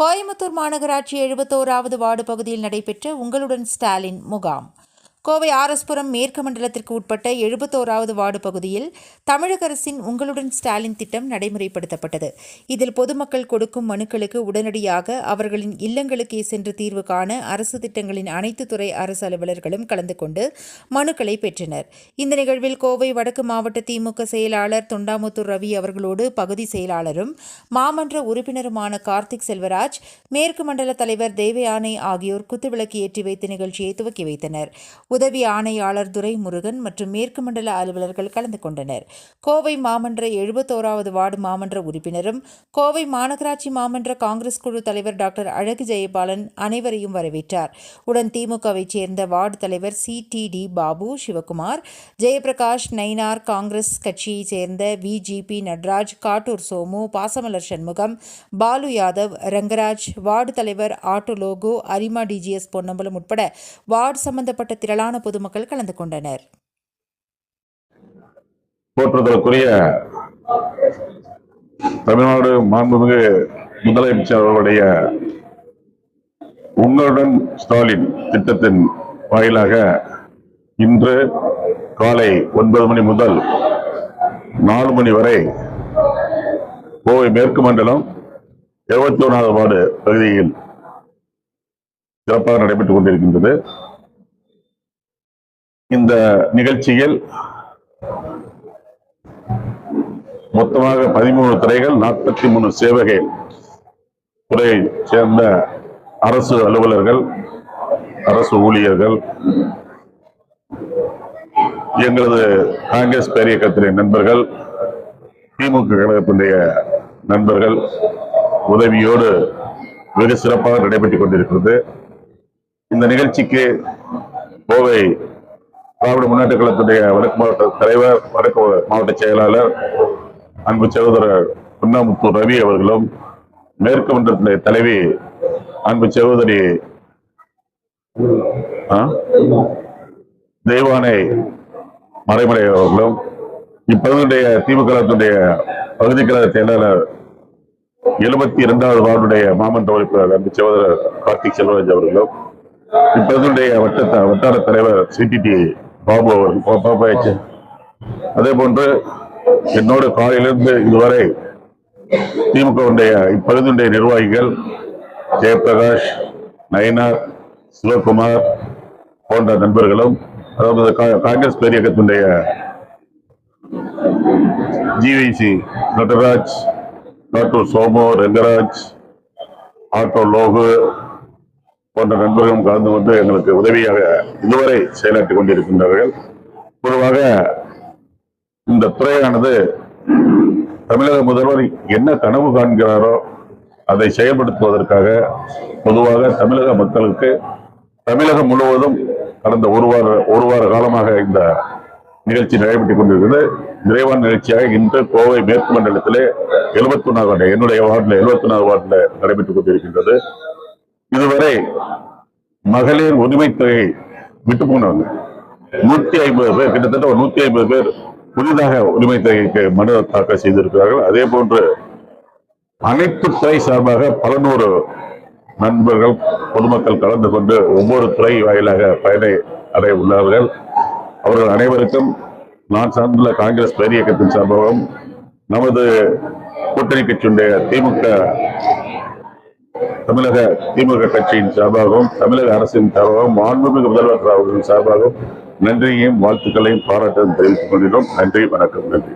கோயம்புத்தூர் மாநகராட்சி எழுபத்தோராவது வார்டு பகுதியில் நடைபெற்ற உங்களுடன் ஸ்டாலின் முகாம். கோவை ஆர்எஸ்புரம் மேற்கு மண்டலத்திற்கு உட்பட்ட எழுபத்தோராவது வார்டு பகுதியில் தமிழக அரசின் உங்களுடன் ஸ்டாலின் திட்டம் நடைமுறைப்படுத்தப்பட்டது. இதில் பொதுமக்கள் கொடுக்கும் மனுக்களுக்கு உடனடியாக அவர்களின் இல்லங்களுக்கே சென்று தீர்வு காண அரசு திட்டங்களின் அனைத்து துறை அரசு அலுவலர்களும் கலந்து கொண்டு மனுக்களை பெற்றனர். இந்த நிகழ்வில் கோவை வடக்கு மாவட்ட திமுக செயலாளர் தொண்டாமுத்தூர் ரவி அவர்களோடு பகுதி செயலாளரும் மாமன்ற உறுப்பினருமான கார்த்திக் செல்வராஜ் மேற்கு மண்டல தலைவர் தேவயானை ஆகியோர் குத்துவிளக்கு ஏற்றி வைத்த நிகழ்ச்சியை துவக்கி வைத்தனர். உதவி ஆணையாளர் துரைமுருகன் மற்றும் மேற்கு மண்டல அலுவலர்கள் கலந்து கொண்டனர். கோவை மாமன்ற எழுபத்தோராவது வார்டு மாமன்ற உறுப்பினரும் கோவை மாநகராட்சி மாமன்ற காங்கிரஸ் குழு தலைவர் டாக்டர் அழகு ஜெயபாலன் அனைவரையும் வரவேற்றார். உடன் திமுகவைச் சேர்ந்த வார்டு தலைவர் C D D Babu Sivakumar Jayaprakash Nainar Congress கட்சியைச் சேர்ந்த விஜிபி நட்ராஜ் காட்டூர் சோமு பாசமலர் சண்முகம் பாலு யாதவ் ரங்கராஜ் வார்டு தலைவர் auto logo Arima TGS Ponnambalam உட்பட வார்டு சம்பந்தப்பட்ட திரளான பொதுமக்கள் கலந்து கொண்டனர். போற்றுதலுக்குரிய தமிழ்நாடு மாண்புமிகு முதலமைச்சர் அவர்களுடைய உங்களுடன் ஸ்டாலின் திட்டத்தின் வாயிலாக இன்று காலை ஒன்பது மணி முதல் நாலு மணி வரை கோவை மேற்கு மண்டலம் இருபத்தி ஒன்றாவது வார்டு பகுதியில் சிறப்பாக நடைபெற்றுக் கொண்டிருக்கின்றது. இந்த நிகழ்ச்சியில் மொத்தமாக பதிமூணு துறைகள் நாற்பத்தி மூணு சேவகை துறையை சேர்ந்த அரசு அலுவலர்கள் அரசு ஊழியர்கள் எங்களது காங்கிரஸ் பேரியக்கத்தினுடைய நண்பர்கள் திமுக கழகத்தினுடைய நண்பர்கள் உதவியோடு வெகு சிறப்பாக நடைபெற்றுக் கொண்டிருக்கிறது. இந்த நிகழ்ச்சிக்கு கோவை திராவிட முன்னேற்ற கழகத்துடைய வடக்கு மாவட்ட தலைவர் வடக்கு மாவட்ட செயலாளர் அன்பு சகோதரர் புன்னாமுத்தூர் ரவி அவர்களும் மேற்கு மன்றத்தினுடைய தலைவி அன்பு சகோதரி தெய்வானை மறைமலை அவர்களும் இப்பகுதியுடைய திமுக கழகத்துடைய பகுதி கழக செயலாளர் எழுபத்தி இரண்டாவது வார்டுடைய மாமன்ற உறுப்பினர் அன்பு சகோதரர் கார்த்திக் செல்வராஜ் அவர்களும் இப்பகுதியுடைய வட்ட வட்டார தலைவர் சிடிடி பாபு அவர்கள் பா- அதே போன்று என்னோட காலையிலிருந்து இதுவரை திமுகவுடைய இப்பகுதியுடைய நிர்வாகிகள் ஜெயபிரகாஷ் நயினார் சிவகுமார் போன்ற நண்பர்களும் அதாவது கா- Congress பேரியக்கத்தினுடைய GVC Natraj doctor Somu Rengaraj auto Logu போன்ற நண்பர்களும் கலந்து கொண்டு எங்களுக்கு உதவியாக இதுவரை செயலாற்றிக் கொண்டிருக்கின்றார்கள் பொதுவாக இந்த துறையானது தமிழக முதல்வர் என்ன கனவு காண்கிறாரோ அதை செயல்படுத்துவதற்காக பொதுவாக தமிழக மக்களுக்கு தமிழகம் முழுவதும் கடந்த ஒரு வார ஒரு வார காலமாக இந்த நிகழ்ச்சி நடைபெற்றுக் கொண்டிருக்கிறது. நிறைவான நிகழ்ச்சியாக இன்று கோவை மேற்கு மண்டலத்திலே எழுபத்தி ஒன்றாவது என்னுடைய வார்டில் எழுபத்தி ஒன்றாவது வார்டில் நடைபெற்றுக் கொண்டிருக்கின்றது. இதுவரை மகளிர் உரிமை தொகை விட்டு போனவங்க நூத்தி ஐம்பது பேர் கிட்டத்தட்ட ஒரு நூத்தி ஐம்பது பேர் புதிதாக உரிமை தொகைக்கு மனு தாக்கல் செய்திருக்கிறார்கள். அதே போன்று அனைத்து துறை சார்பாக பல நூறு நண்பர்கள் பொதுமக்கள் கலந்து கொண்டு ஒவ்வொரு துறை வாயிலாக பயனை அடைய உள்ளார்கள். அவர்கள் அனைவருக்கும் நான் சார்ந்துள்ள காங்கிரஸ் பேரியக்கத்தின் சார்பாகவும் நமது கூட்டணி கட்சியுடைய திமுக தமிழக திமுக கட்சியின் சார்பாகவும் தமிழக அரசின் சார்பாகவும் மாண்புமிகு முதல்வர் அவர்களின் சார்பாகவும் நன்றியையும் வாழ்த்துக்களையும் பாராட்டும் தெரிவித்துக் கொள்கிறோம். நன்றி வணக்கம் நன்றி.